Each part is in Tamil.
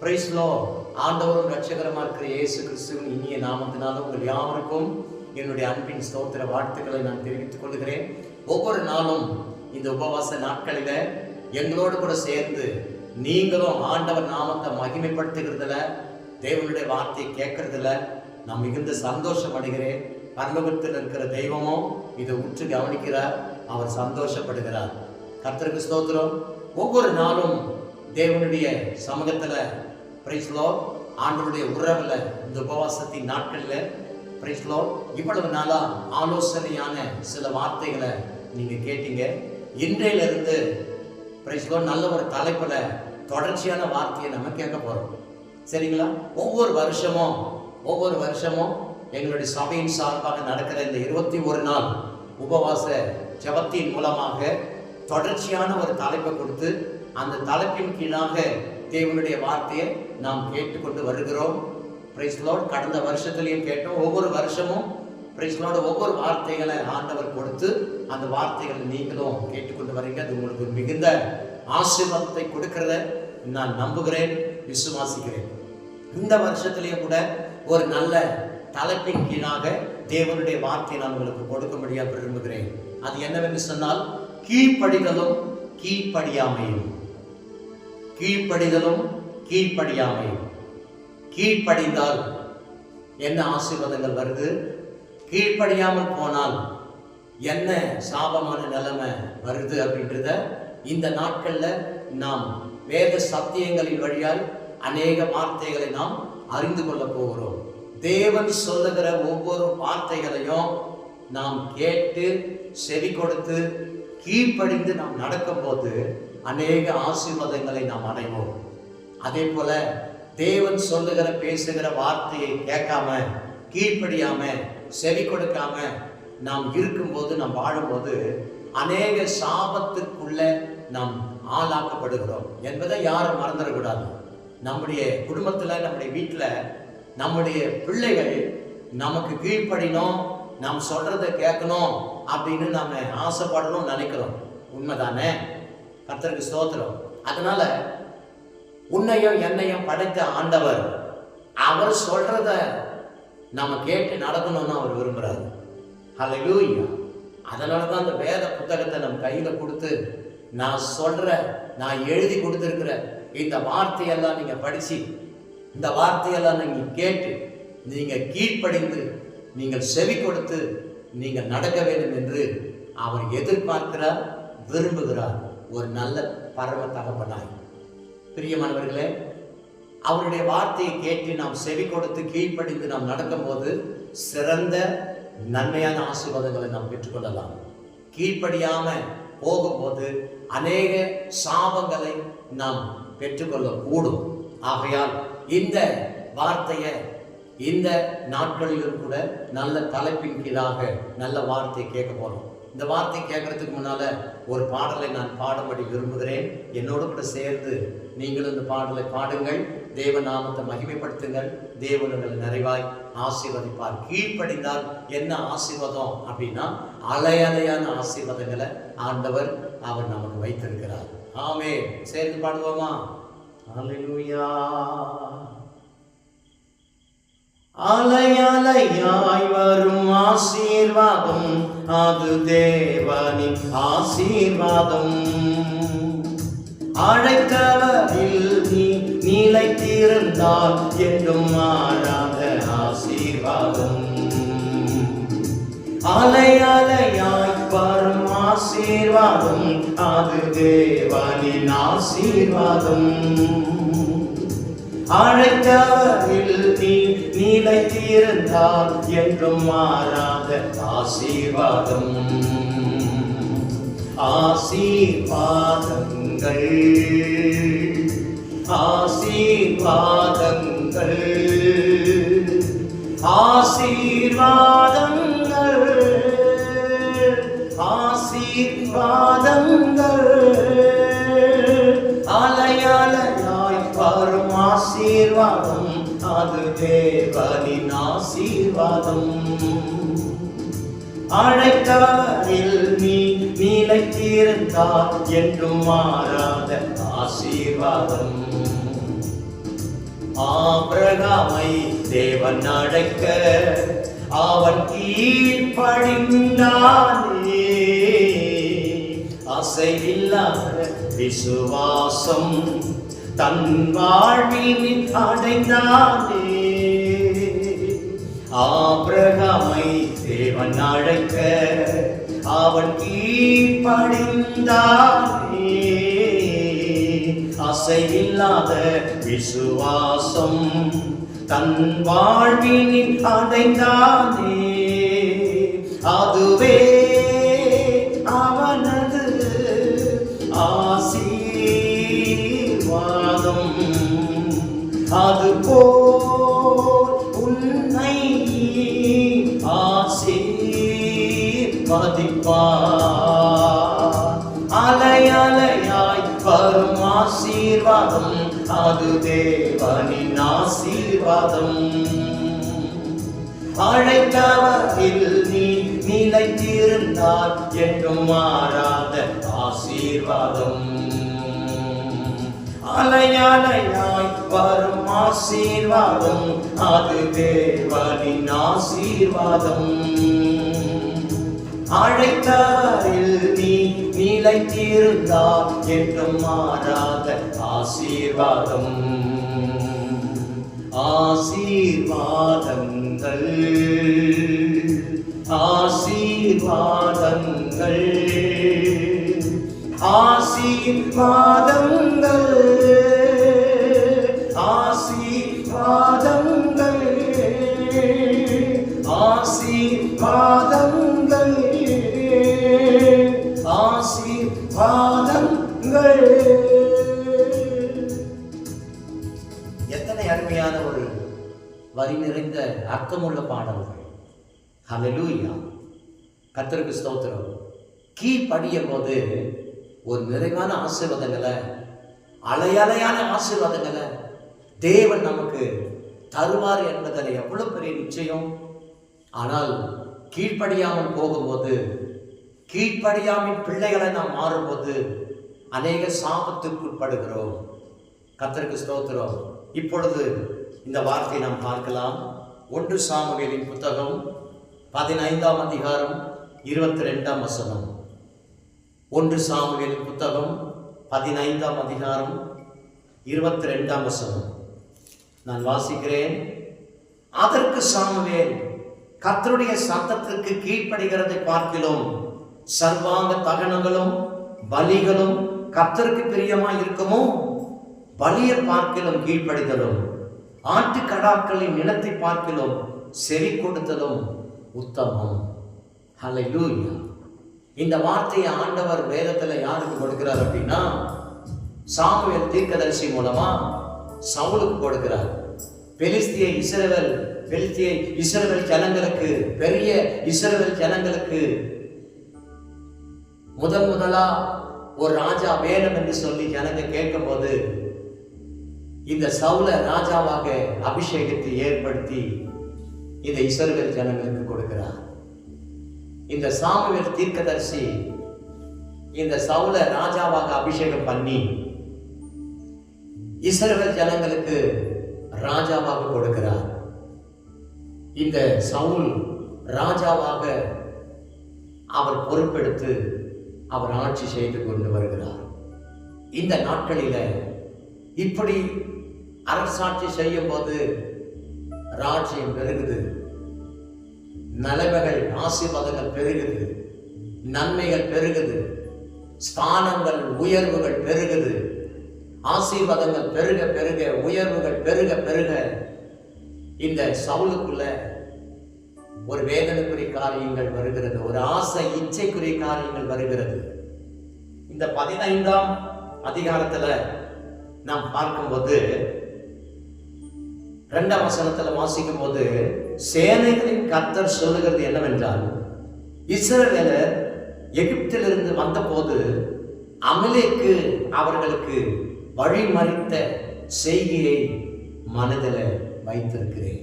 பிரைஸ்லோ ஆண்டவரும் ரட்சகரமாக இருக்கிற இயேசு கிறிஸ்துவின் இனிய நாமத்தினால உங்கள் யாவருக்கும் என்னுடைய அன்பின் ஸ்தோத்திர வாழ்த்துக்களை நான் தெரிவித்துக் கொள்கிறேன். ஒவ்வொரு நாளும் இந்த உபவாச நாட்களில் எங்களோடு கூட சேர்ந்து நீங்களும் ஆண்டவர் நாமத்தை மகிமைப்படுத்துகிறதுல தேவனுடைய வார்த்தையை கேட்கறதுல நான் மிகுந்த சந்தோஷம் அடைகிறேன். பரலோகத்தில் இருக்கிற தெய்வமும் இதை உற்று கவனிக்கிறார் அவர் சந்தோஷப்படுகிறார். கர்த்தருக்கு ஸ்தோத்திரம். ஒவ்வொரு நாளும் தேவனுடைய சமூகத்தில் பிரைஸ்லோ ஆண்டவருடைய உறவில் இந்த உபவாசத்தின் நாட்களில் பிரைஸ்லோ இவ்வளவு நாளாக ஆலோசனையான சில வார்த்தைகளை நீங்கள் கேட்டீங்க. இன்றையிலிருந்து பிரைஸ்லோ நல்ல ஒரு தலைப்பில் தொடர்ச்சியான வார்த்தையை நம்ம கேட்க போகிறோம் சரிங்களா? ஒவ்வொரு வருஷமும் ஒவ்வொரு வருஷமும் எங்களுடைய சபையின் சார்பாக நடக்கிற இந்த இருபத்தி ஒரு நாள் உபவாச ஜபத்தின் மூலமாக தொடர்ச்சியான ஒரு தலைப்பை கொடுத்து அந்த தலைப்பின் கீழாக தேவனுடைய வார்த்தையை நாம் கேட்டுக்கொண்டு வருகிறோம். பிரைஸ்லோடு கடந்த வருஷத்துலையும் கேட்டோம். ஒவ்வொரு வருஷமும் பிரைஸ் ஒவ்வொரு வார்த்தைகளை ஆண்டவர் கொடுத்து அந்த வார்த்தைகளை நீங்களும் கேட்டுக்கொண்டு வரீங்க. அது உங்களுக்கு மிகுந்த ஆசீர்வாதத்தை கொடுக்கிறத நான் நம்புகிறேன் விசுவாசிக்கிறேன். இந்த வருஷத்துலேயும் கூட ஒரு நல்ல தலைப்பின் கீழாக தேவனுடைய வார்த்தையை நான் உங்களுக்கு கொடுக்க முடியாது விரும்புகிறேன். அது என்னவென்று சொன்னால் கீழ்ப்படிதலும் கீழ்ப்படியாமையும். கீழ்ப்படிதலும் கீழ்ப்படியாமையும் கீழ்ப்படிந்தால் என்ன ஆசீர்வாதங்கள் வருது? கீழ்ப்படியாமல் போனால் என்ன சாபமான நிலைமை வருது அப்படின்றத இந்த நாட்களில் நாம் வேத சத்தியங்களின் வழியால் அநேக வார்த்தைகளை நாம் அறிந்து கொள்ள போகிறோம். தேவன் சொல்லுகிற ஒவ்வொரு வார்த்தைகளையும் நாம் கேட்டு செவி கொடுத்து கீழ்ப்படிந்து நாம் நடக்கும் போது அநேக ஆசீர்வாதங்களை நாம் அடைவோம். அதே போல தேவன் சொல்லுகிற பேசுகிற வார்த்தையை கேட்காம கீழ்ப்படியாம செவி கொடுக்காம நாம் இருக்கும்போது நாம் வாழும்போது அநேக சாபத்துக்குள்ள நாம் ஆளாக்கப்படுகிறோம். என்பதை யாரும் மறந்துடக்கூடாது. நம்முடைய குடும்பத்தில் நம்முடைய வீட்டில் நம்முடைய பிள்ளைகள் நமக்கு கீழ்ப்படினோம் நாம் சொல்றதை கேட்கணும் அப்படின்னு நாம் ஆசைப்படணும்னு நினைக்கிறோம். உண்மைதானே? கர்த்தருக்கு ஸ்தோத்திரம். அதனால உன்னையும் என்னையும் படைத்த ஆண்டவர் அவர் சொல்றத நாம கேட்டு நடக்கணும்னு அவர் விரும்புறாரு. ஹalleluya அதனால தான் அந்த வேத புத்தகத்தை நம்ம கையில் கொடுத்து நான் சொல்ற நான் எழுதி கொடுத்துருக்கிற இந்த வார்த்தையெல்லாம் நீங்க படிச்சு இந்த வார்த்தையெல்லாம் நீங்க கேட்டு நீங்க கீழ்ப்படைந்து நீங்கள் செவி கொடுத்து நீங்கள் நடக்க வேண்டும் என்று அவர் எதிர்பார்க்கிறார் விரும்புகிறார். ஒரு நல்ல பரம தகப்பனாய். பிரியமானவர்களே அவருடைய வார்த்தையை கேட்டு நாம் செவி கொடுத்து கீழ்ப்படிந்து நாம் நடக்கும்போது சிறந்த நன்மையான ஆசீர்வாதங்களை நாம் பெற்றுக்கொள்ளலாம். கீழ்ப்படியாம போகும்போது அநேக சாபங்களை நாம் பெற்றுக்கொள்ள கூடும் ஆகையால் இந்த வார்த்தையை இந்த நாட்களிலும் கூட நல்ல தலைப்பின் கீழாக நல்ல வார்த்தை கேட்க போறோம். இந்த வார்த்தை கேட்கறதுக்கு முன்னால ஒரு பாடலை நான் பாடும்படி விரும்புகிறேன். என்னோடு கூட சேர்ந்து நீங்களும் இந்த பாடலை பாடுங்கள். தேவ நாமத்தை மகிமைப்படுத்துங்கள். தேவன் உங்களை நிறைவாய் ஆசீர்வதிப்பார். கீழ்ப்படிந்தால் என்ன ஆசீர்வாதம் அப்படின்னா அலையலையான ஆசீர்வாதங்களை ஆண்டவர் அவர் நமக்கு வைத்திருக்கிறார். ஆமே சேர்ந்து பாடுவோமா? அல்லேலூயா அலையலையாய் வரும் ஆசீர்வாதம் அது தேவனின் ஆசீர்வாதம். அழைத்தவரில் நீ நிலைத்திருந்தால் என்றும் மாறாத ஆசீர்வாதம். அலை அலையாய் வரும் ஆசீர்வாதம் அது தேவனின் ஆசீர்வாதம். அழைத்தவரில் நீ நிலைத்திருந்தால் என்றும் மாறாத ஆசீர்வாதம். ஆசீர்வாதங்கள். ஆசீர்வாதங்கள். ஆசீர்வாதங்கள். ஆசீர்வாதங்கள். ஆசீர்வாதம் அது தேவனின் ஆசீர்வாதம். அழைத்தவரில் நீ நிலைத்திருந்தால் என்றும் மாறாத ஆசீர்வாதம். ஆபிரகாமை தேவன் அழைக்க அவன் கீழ்ப்படிந்தானே அசைவில்லாத விசுவாசம் தன் வாழ்வில் அடைந்தானே. ஆபிரகமை தேவன் அழைக்க அவன் கீழ்ப்படிந்தானே. அசைவில்லாத விசுவாசம் தன் வாழ்வினில் அடைந்தானே. அதுவே அலையலையாய் வரும் ஆசீர்வாதம் அது தேவனின் ஆசீர்வாதம். அழைத்தவரில் நீ நிலைத்திருந்தால் என்றும் மாறாத ஆசீர்வாதம். அலையலையாய் வரும் ஆசீர்வாதம் அது தேவனின் ஆசீர்வாதம். அழைத்தவரில் நீ நிலைத்திருந்தால் என்றும் மாறாத ஆசீர்வாதம். ஆசீர்வாதங்கள். ஆசீர்வாதங்கள். ஆசீர்வாதங்கள். ஆசீர்வாதங்கள். ஆசீர்வாதங்கள் வரி நிறைந்த அர்த்தமுள்ள பாடல்கள். ஹலலூயா கத்தருக்கு ஸ்தோத்திரம். கீ படியும் போது ஒரு நிறைவான ஆசீர்வாதங்களை அலையலையான ஆசீர்வாதங்களை தேவன் நமக்கு தருவார் என்பதில் எவ்வளவு பெரிய நிச்சயம். ஆனால் கீழ்ப்படியாமல் போகும்போது கீழ்ப்படியாமல் பிள்ளைகளை நாம் மாறும்போது அநேக சாபத்துக்குட்படுகிறோம். கத்தருக்கு ஸ்தோத்திரம். இப்பொழுது இந்த வார்த்தையை நாம் பார்க்கலாம். ஒன்று சாமுவேலின் புத்தகம் பதினைந்தாம் அதிகாரம் இருபத்தி ரெண்டாம் வசனம். ஒன்று சாமுவேலின் புத்தகம் பதினைந்தாம் அதிகாரம் இருபத்தி ரெண்டாம் வசனம். நான் வாசிக்கிறேன். அதற்கு சாமுவேல் கத்தருடைய சத்தத்திற்கு கீழ்ப்படுகிறதை பார்க்கிலும் சர்வாங்க தகனங்களும் பலிகளும் கத்தருக்கு பிரியமாய் இருக்குமோ பலியை பார்க்கிலும் கீழ்ப்படிதலும். ஆட்டுக்கடாக்களின் நிலத்தை பார்க்கிலும் செவி கொடுத்ததும் உத்தமம். ஹalleluya இந்த வார்த்தையை ஆண்டவர் வேதத்தில் யாருக்கு கொடுக்கிறார் அப்படின்னா சாமுவேல் தீர்க்கதரிசி மூலமா சவுலுக்கு கொடுக்கிறார். பெலிஸ்திய இஸ்ரவேல் பெலிஸ்திய இஸ்ரவேல் ஜனங்களுக்கு பெரிய இஸ்ரவேல் ஜனங்களுக்கு முதல் முதலா ஒரு ராஜா வேணும் என்று சொல்லி ஜனங்க கேட்கும்போது இந்த சவுல ராஜாவாக அபிஷேகத்தை ஏற்படுத்தி இந்த இஸ்ரவேல் ஜனங்களுக்கு கொடுக்கிறார். இந்த சாமுவேல் தீர்க்கதரிசி இந்த சவுல ராஜாவாக அபிஷேகம் பண்ணி இஸ்ரவேல் ஜனங்களுக்கு ராஜாவாக கொடுக்கிறார். இந்த சவுல் ராஜாவாக அவர் பொறுப்பெடுத்து அவர் ஆட்சி செய்து கொண்டு வருகிறார். இந்த நாட்களில இப்படி அரசாட்சி செய்யும் போது ராஜ்யம் பெருகுது. நலவைகள் ஆசீர்வாதங்கள் பெருகுது. நன்மைகள் பெருகுது. ஸ்தானங்கள் உயர்வுகள் பெருகுது. ஆசீர்வாதங்கள் பெருக பெருக உயர்வுகள் பெருக பெருக இந்த சவுலுக்குள்ள ஒரு வேதனைக்குரிய காரியங்கள் வருகிறது. ஒரு ஆசை இச்சைக்குரிய காரியங்கள் வருகிறது. இந்த பதினைந்தாம் அதிகாரத்தில் நாம் பார்க்கும்போது ரெண்டாம் வசனத்துல வாசிக்கும் போது சேனைகளின் கர்த்தர் சொல்லுகிறது என்னவென்றால் இஸ்ரவேலர் எகிப்திலிருந்து வந்தபோது அமலேக்கு அவர்களுக்கு வழிமறித்த செய்தியை மனதில் வைத்திருக்கிறேன்.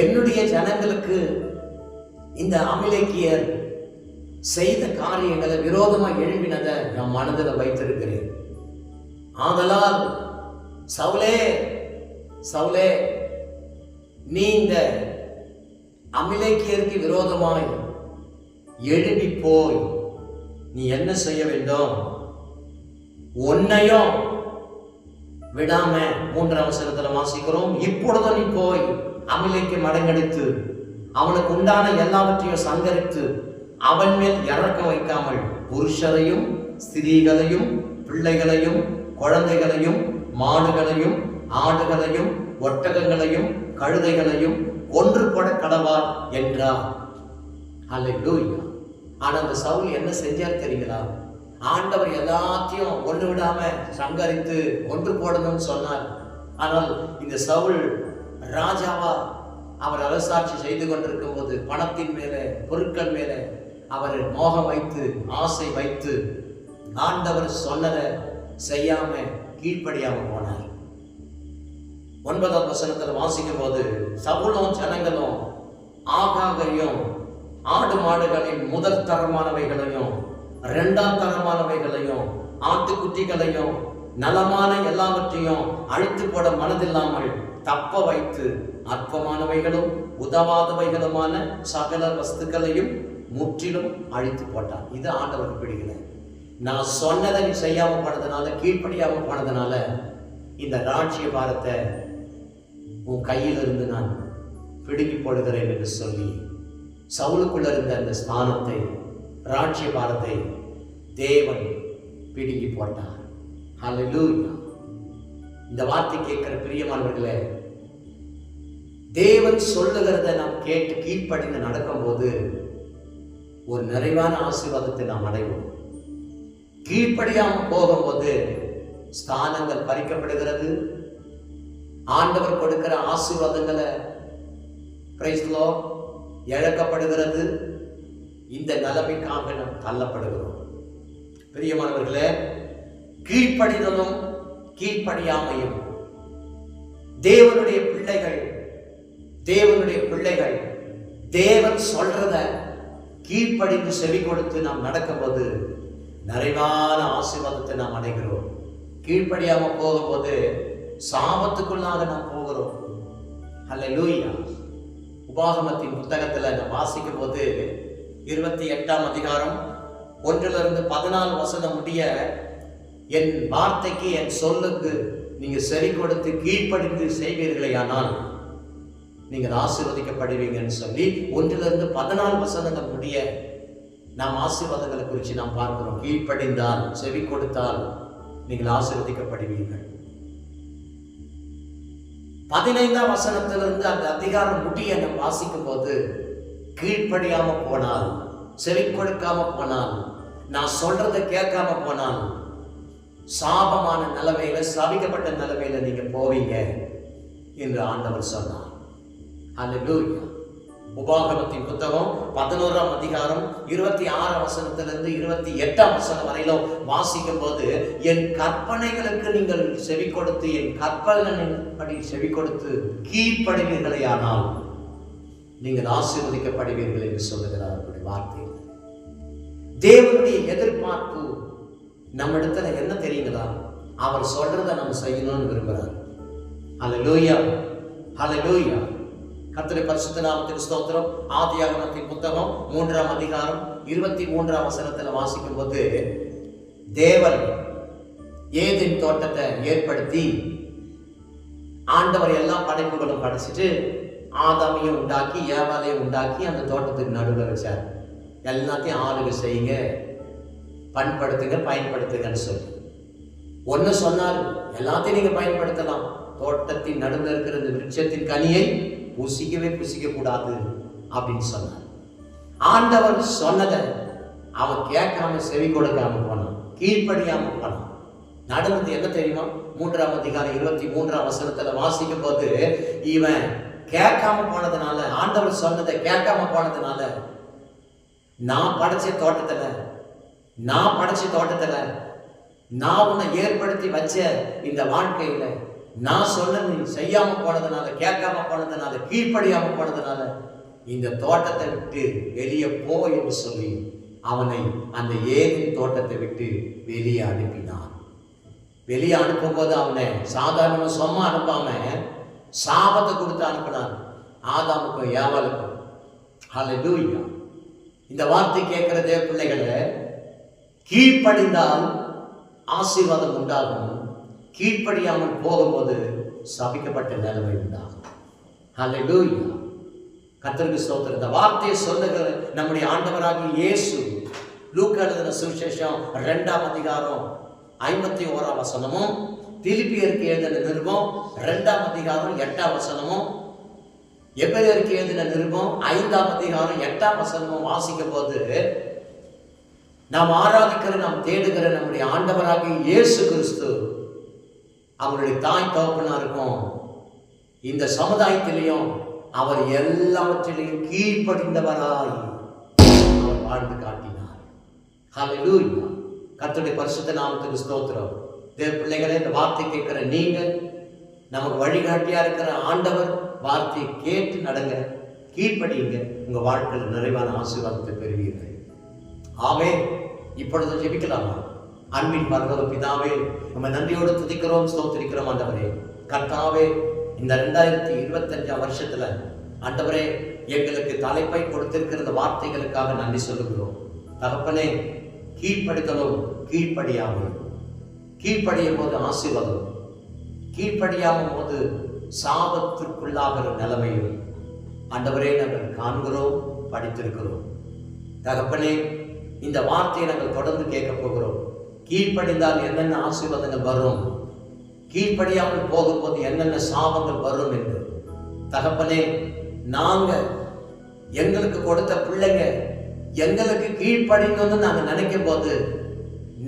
என்னுடைய ஜனங்களுக்கு இந்த அமிலேக்கியர் செய்த காரியங்களை விரோதமாக எழுப்பினதை நான் மனதில் வைத்திருக்கிறேன். ஆதலால் சவுலே சவுலே நீ இந்த அமிலேக்கியருக்கு விரோதமாய் எழுப்பி போய் நீ என்ன செய்ய வேண்டும்? உன்னையும் விடாம மூன்றாம் வசனத்துல வாசிக்கிறோம். இப்பொழுதும் நீ போய் அமிலேக்கு மடங்கடித்து அவனுக்கு உண்டான எல்லாவற்றையும் சங்கரித்து அவன் மேல் இறக்க வைக்காமல் புருஷரையும் ஸ்திரீகளையும் பிள்ளைகளையும் குழந்தைகளையும் மாடுகளையும் ஆடுகளையும் ஒட்டகங்களையும் கழுதைகளையும் ஒன்றுபட கடவார் என்றார். அல்லேலூயா ஆனா அந்த சவுல் என்ன செஞ்சார் தெரியுங்களா? ஆண்டவர் எல்லாத்தையும் ஒன்று விடாம சங்கரித்து ஒன்று போடணும்னு சொன்னார். ஆனால் இந்த சவுல் ராஜாவா அவர் அரசாட்சி செய்து கொண்டிருக்கும் போது பணத்தின் மேலே பொருட்கள் மேலே அவர் மோகம் வைத்து ஆசை வைத்து ஆண்டவர் சொன்னதை செய்யாம கீழ்ப்படியாம போனார். ஒன்பதாம் வசனத்தில் வாசிக்கும் போது சவுலும் ஜனங்களும் ஆகாகையும் ஆடு மாடுகளின் முதல் தரமானவைகளையும் இரண்டாம் தரமானவைகளையும் ஆட்டுக்குட்டிகளையும் நலமான எல்லாவற்றையும் அழித்து போட மனதில்லாமல் தப்ப வைத்து அற்பமானவைகளும் உதவாதவைகளுமான சகல வஸ்துக்களையும் முற்றிலும் அழித்து போட்டான் இது ஆண்டவருக்கு பிடிக்கல. நான் சொன்னதை நீ செய்யாமல் போனதுனால கீழ்ப்படியாமல் போனதுனால இந்த ராட்சிய பாரத்தை உன் கையிலிருந்து நான் பிடுங்கி போடுகிறேன் என்று சொல்லி சவுலுக்குள்ள இருந்த அந்த ஸ்தானத்தை ராட்சிய பாரத்தை தேவன் பிடுங்கி போட்டார். ஹalleluya. இந்த வார்த்தை கேட்கிற பிரியமானவர்களே தேவன் சொல்லுகிறத நாம் கேட்டு கீழ்ப்படிந்து நடக்கும்போது ஒரு நிறைவான ஆசீர்வாதத்தை நாம் அடைவோம். கீழ்ப்படியாமல் போகும்போது ஸ்தானங்கள் பறிக்கப்படுகிறது ஆண்டவர் கொடுக்கிற ஆசீர்வாதங்களை பிரைஸ் இழக்கப்படுகிறது. இந்த நிலைமைக்காக நாம் தள்ளப்படுகிறோம். பிரியமானவர்களே கீழ்ப்படிதலும் கீழ்ப்படியாமையும் தேவனுடைய பிள்ளைகள் தேவனுடைய பிள்ளைகள் தேவன் சொல்றத கீழ்ப்படிந்து செவி கொடுத்து நாம் நடக்கும்போது நிறைவான ஆசீர்வாதத்தை நாம் அடைகிறோம். கீழ்ப்படியாம போகும்போது சாபத்துக்குள்ளாக நாம் போகிறோம். அல்ல லூயா உபாகமத்தின் புத்தகத்தில் நான் வாசிக்கும் போது இருபத்தி எட்டாம் அதிகாரம் ஒன்றிலிருந்து பதினாலு வசனம் முடிய என் வார்த்தைக்கு என் சொல்லுக்கு நீங்கள் செவி கொடுத்து கீழ்ப்படிந்து செய்வீர்களே ஆனால் நீங்கள் ஆசீர்வதிக்கப்படுவீங்கன்னு சொல்லி ஒன்றிலிருந்து பதினாலு வசனங்கள் முடிய நாம் ஆசீர்வாதங்களை குறித்து நாம் பார்க்கிறோம். கீழ்ப்படிந்தால் செவி கொடுத்தால் நீங்கள் ஆசீர்வதிக்கப்படுவீர்கள். பதினைந்தாம் வசனத்திலிருந்து அந்த அதிகாரம் முடிய நம்ம வாசிக்கும் போது கீழ்ப்படியாம போனால் செவி கொடுக்காம போனால் நான் சொல்றதை கேட்காம போனால் சாபமான நிலைமையில சாபிக்கப்பட்ட நிலைமையில நீங்க போவீங்க என்று ஆண்டவர் சொன்னார். அல்லேலூயா உபாகமத்தின் புத்தகம் பதினோராம் அதிகாரம் இருபத்தி ஆறாம் வசனத்திலிருந்து இருபத்தி எட்டாம் வசனம் வரையிலும் வாசிக்கும் போது என் கற்பனைகளுக்கு நீங்கள் செவி கொடுத்து என் கற்பனைகளின்படி செவி கொடுத்து கீழ்ப்படுவீர்களேயானால் நீங்கள் ஆசீர்வதிக்கப்படுவீர்கள் என்று சொல்லுகிறார் அவருடைய வார்த்தை. தேவனுடைய எதிர்பார்ப்பு நம்ம இடத்துல என்ன தெரியுங்களா? அவர் சொல்றதை நம்ம செய்யணும்னு விரும்புகிறார் ஹalleluya லூயா கர்த்தருடைய பரிசுத்த நாமத்தின் ஸ்தோத்திரம் ஆதியாகமத்தின் புத்தகம் மூன்றாம் அதிகாரம் இருபத்தி மூன்றாம் வசனத்தில் வாசிக்கும் போது தேவன் ஏதின் தோட்டத்தை ஏற்படுத்தி ஆண்டவர் எல்லா படைப்புகளும் படைச்சிட்டு ஆதாமையும் உண்டாக்கி ஏவாலையும் உண்டாக்கி அந்த தோட்டத்துக்கு நடுவில் வச்சார். எல்லாத்தையும் ஆளுக செய்யுங்க பண்படுத்துங்க பயன்படுத்துங்கன்னு சொல்லி. ஒன்று சொன்னார் எல்லாத்தையும் நீங்கள் பயன்படுத்தலாம். தோட்டத்தின் நடுவில் இருக்கிற இந்த விருட்சத்தின் கனியை புசிக்கவே புசிக்கக்கூடாது அப்படின்னு சொன்னார். ஆண்டவர் சொன்னதை அவன் கேட்காம செவி கொடுக்காம போனான். கீழ்ப்படியாம போனான். நடந்தது என்ன தெரியுமா? மூன்றாம் அதிகாரம் இருபத்தி மூன்றாம் வசனத்துல வாசிக்கும் போது இவன் கேட்காம போனதுனால ஆண்டவர் சொன்னதை கேட்காம போனதுனால நான் படைச்ச தோட்டத்துல நான் படைச்ச தோட்டத்துல நான் உன்னை ஏற்படுத்தி வச்ச இந்த வாழ்க்கையில நான் சொன்னது நீ செய்யாம போனதுனால கேட்காம போனதுனால கீழ்ப்படியாம போனதுனால இந்த தோட்டத்தை விட்டு வெளியே போ என்று சொல்லி அவனை அந்த ஏதேன் தோட்டத்தை விட்டு வெளியே அனுப்பினான். வெளியே அனுப்பும்போது அவனை சாதாரண சும்மா அனுப்பாம சாபத்தை கொடுத்து அனுப்பினான். ஆதாமுக்கும் ஏவாளுக்கும் ஹalleluya. இந்த வார்த்தை கேட்கிற தேவ பிள்ளைகளை கீழ்ப்படிந்தால் ஆசீர்வாதம் உண்டாகும். கீழ்ப்படியாமல் போகும்போது சபிக்கப்பட்ட நிலைமை உண்டாகும். ஹalleluya கத்தருக்கு ஸ்தோத்திரம். இந்த வார்த்தையை சொல்லுகிற நம்முடைய ஆண்டவராகிய இயேசு லூக்க எழுதின சுவிசேஷம் ரெண்டாம் அதிகாரம் ஐம்பத்தி ஓராம் வசனமும் பிலிப்பியருக்கு எழுதின நிருபம் ரெண்டாம் அதிகாரம் எட்டாம் வசனமும் எபிரேயருக்கு எழுதின நிருபம் ஐந்தாம் அதிகாரம் எட்டாம் வசனமும் வாசிக்கும் போது நாம் ஆராதிக்கிற நாம் தேடுகிற நம்முடைய ஆண்டவராகிய இயேசு கிறிஸ்து அவருடைய தாய் தகப்பனாருக்கும் இந்த சமுதாயத்திலையும் அவர் எல்லாவற்றிலையும் கீழ்ப்படிந்தவராய் அவர் வாழ்ந்து காட்டினார். ஹalleluya கத்துடைய பரிசுத்த நாமத்துக்கு ஸ்தோத்திரம். தேவ பிள்ளைகளே இந்த வார்த்தை கேட்கிற நீங்கள் நமக்கு வழிகாட்டியா இருக்கிற ஆண்டவர் வார்த்தையை கேட்டு நடங்க கீழ்ப்படியுங்க. உங்க வாழ்க்கையில் நிறைவான ஆசீர்வாதத்தை பெறுவீர்கள். ஆமே இப்பொழுது ஜெபிக்கலாமா? அன்பின் பரலோக பிதாவே நம்ம நன்றியோடு துதிக்கிறோம் ஸ்தோத்திரிக்கிறோம் ஆண்டவரே. கர்த்தாவே இந்த ரெண்டாயிரத்தி இருபத்தஞ்சாம் வருஷத்துல ஆண்டவரே எங்களுக்கு தலைப்பை கொடுத்திருக்கிற வார்த்தைகளுக்காக நன்றி சொல்லுகிறோம். தகப்பனே கீழ்ப்படுத்தலும் கீழ்ப்படியாமல் கீழ்ப்படியும் போது ஆசீர்வாதம் கீழ்ப்படியாகும் போது சாபத்திற்குள்ளாகிற நிலைமையும் ஆண்டவரே நாங்கள் காண்கிறோம் படித்திருக்கிறோம். தகப்பனே இந்த வார்த்தையை நாங்கள் தொடர்ந்து கேட்க போகிறோம். கீழ்ப்படிந்தால் என்னென்ன ஆசீர்வாதங்கள் வரும்? கீழ்ப்படியாமல் போகும்போது என்னென்ன சாபங்கள் வரும் என்று. தகப்பனே நாங்க எங்களுக்கு கொடுத்த பிள்ளைங்க எங்களுக்கு கீழ்ப்படிங்கன்னு நாங்க நினைக்கும் போது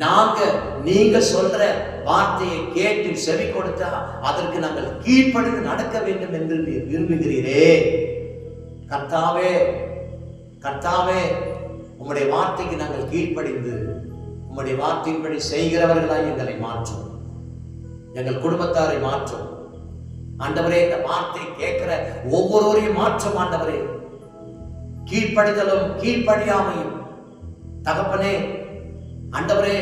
நாங்க நீங்க சொல்ற வார்த்தையை கேட்டு செவி கொடுத்தா அதற்கு நாங்கள் கீழ்ப்படிந்து நடக்க வேண்டும் என்று விரும்புகிறீரே. கர்த்தாவே கர்த்தாவே உங்களுடைய வார்த்தைக்கு நாங்கள் கீழ்ப்படிந்து உம்முடைய வார்த்தையின்படி செய்கிறவர்களாய் எங்களை மாற்றும். எங்கள் குடும்பத்தாரை மாற்றும். ஆண்டவரே இந்த வார்த்தை கேட்கிற ஒவ்வொருவரையும் மாற்றும் ஆண்டவரே. கீழ்ப்படிதலும் கீழ்ப்படியாமையும். தகப்பனே ஆண்டவரே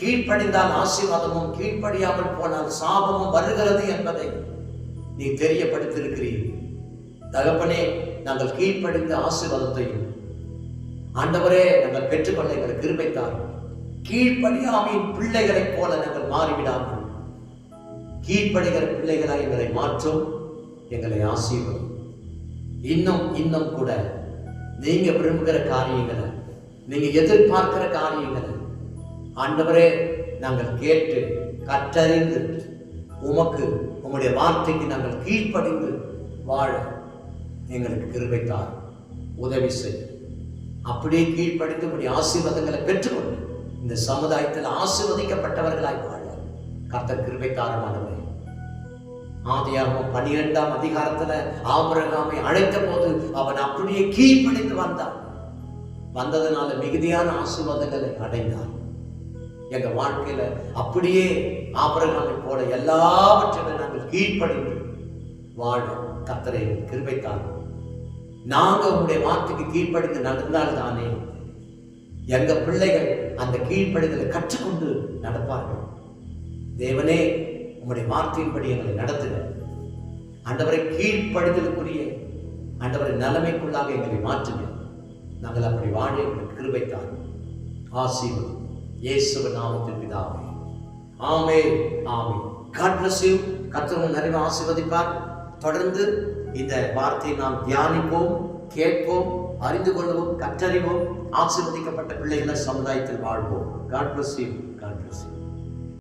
கீழ்ப்படிந்தால் ஆசீர்வாதமும் கீழ்ப்படியாமல் போனால் சாபமும் வருகிறது என்பதை நீ தெரியப்படுத்தியிருக்கிறீர். தகப்பனே நாங்கள் கீழ்ப்படிந்த ஆசீர்வாதத்தையும் ஆண்டவரே நாங்கள் பெற்றுக்கொள்ள எங்கள் கிருபைத்தார் கீழ்ப்படியாமையின் பிள்ளைகளைப் போல நாங்கள் மாறிவிடாமல். கீழ்ப்படுகிற பிள்ளைகளாக எங்களை மாற்றும் எங்களை ஆசீர்வம் இன்னும் இன்னும் கூட நீங்க விரும்புகிற காரியங்களை நீங்க எதிர்பார்க்கிற காரியங்களை ஆண்டவரே நாங்கள் கேட்டு கற்றறிந்து உமக்கு உம்முடைய வார்த்தைக்கு நாங்கள் கீழ்ப்படிந்து வாழ எங்களுக்கு கிருபைத்தார் உதவி செய் அப்படியே கீழ்ப்படிந்து உங்களுடைய ஆசீர்வாதங்களை பெற்றுக்கொண்டு இந்த சமுதாயத்தில் ஆசிர்வதிக்கப்பட்டவர்களாய் வாழ கர்த்தர் கிருபை தாரமானவரே. பனிரெண்டாம் அதிகாரத்துல ஆபரகாமை அழைத்த போது அவன் அப்படியே கீழ்ப்படிந்து வந்தான். வந்ததுனால மிகுதியான ஆசீர்வாதங்களை அடைந்தான். எங்க வாழ்க்கையில அப்படியே ஆபரகாமை போல எல்லாவற்றையும் நாங்கள் கீழ்ப்படைந்து வாழ கர்த்தரை கிருபைத்தான் நாங்க உங்களுடைய வார்த்தைக்கு கீழ்ப்படைந்து நடந்தால் தானே எங்கள் பிள்ளைகள் அந்த கீழ்ப்படிதலை கற்றுக்கொண்டு நடப்பார்கள். தேவனே உங்களுடைய வார்த்தையின்படி எங்களை நடத்துக. ஆண்டவரை கீழ்ப்படிதலுக்குரிய ஆண்டவரை நிலைமைக்குள்ளாக எங்களை மாற்றுங்க. நாங்கள் அப்படி வாழ எங்களுக்கு கிருபைத்தான் ஆசீர்வதி இயேசுவ நாமத்தின் பிதாவே. ஆமே ஆமே காட் பிளஸ் யூ கர்த்தர் நிறைய ஆசீர்வதிப்பார். தொடர்ந்து இந்த வார்த்தையை நாம் தியானிப்போம் கேட்போம் அறிந்து கொள்வோம் கற்றறிவோம். ஆசீர்வதிக்கப்பட்ட பிள்ளைகளை சமுதாயத்தில் வாழ்வோம். God bless you God bless you